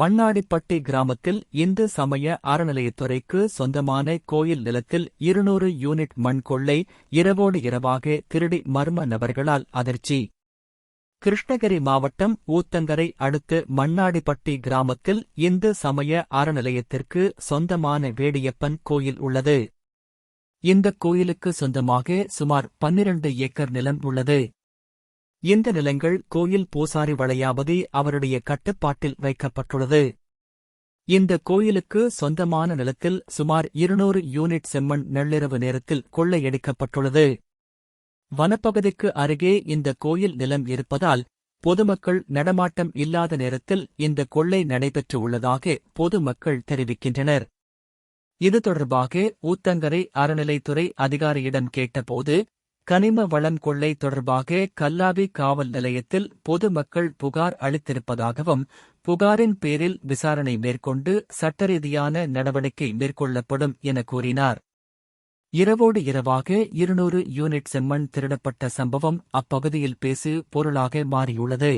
மண்ணாடிப்பட்டி கிராமத்தில் இந்து சமய அறநிலையத்துறைக்கு சொந்தமான கோயில் நிலத்தில் இருநூறு யூனிட் மண் கொள்ளை இரவோடு இரவாக திருடி மர்ம நபர்களால் அதிர்ச்சி. கிருஷ்ணகிரி மாவட்டம் ஊத்தங்கரை அடுத்து மண்ணாடிப்பட்டி கிராமத்தில் இந்து சமய அறநிலையத்திற்கு சொந்தமான வேடியப்பன் கோயில் உள்ளது. இந்த கோயிலுக்கு சொந்தமாக சுமார் பன்னிரண்டு ஏக்கர் நிலம் உள்ளது. இந்த நிலங்கள் கோயில் பூசாரி வளையாபதி அவருடைய கட்டுப்பாட்டில் வைக்கப்பட்டுள்ளது. இந்த கோயிலுக்கு சொந்தமான நிலத்தில் சுமார் இருநூறு யூனிட் செம்மண் நள்ளிரவு நேரத்தில் கொள்ளையடிக்கப்பட்டுள்ளது. வனப்பகுதிக்கு அருகே இந்த கோயில் நிலம் இருப்பதால் பொதுமக்கள் நடமாட்டம் இல்லாத நேரத்தில் இந்த கொள்ளை நடைபெற்று உள்ளதாக பொதுமக்கள் தெரிவிக்கின்றனர். இது தொடர்பாக ஊத்தங்கரை அறநிலைத்துறை அதிகாரியிடம் கேட்டபோது கனிம வளம் கொள்ளை தொடர்பாக கல்லாவி காவல் நிலையத்தில் பொதுமக்கள் புகார் அளித்திருப்பதாகவும் புகாரின் பேரில் விசாரணை மேற்கொண்டு சட்டரீதியான நடவடிக்கை மேற்கொள்ளப்படும் என கூறினார். இரவோடு இரவாக இருநூறு யூனிட் செம்மண் திருடப்பட்ட சம்பவம் அப்பகுதியில் பேசு பொருளாக மாறியுள்ளது.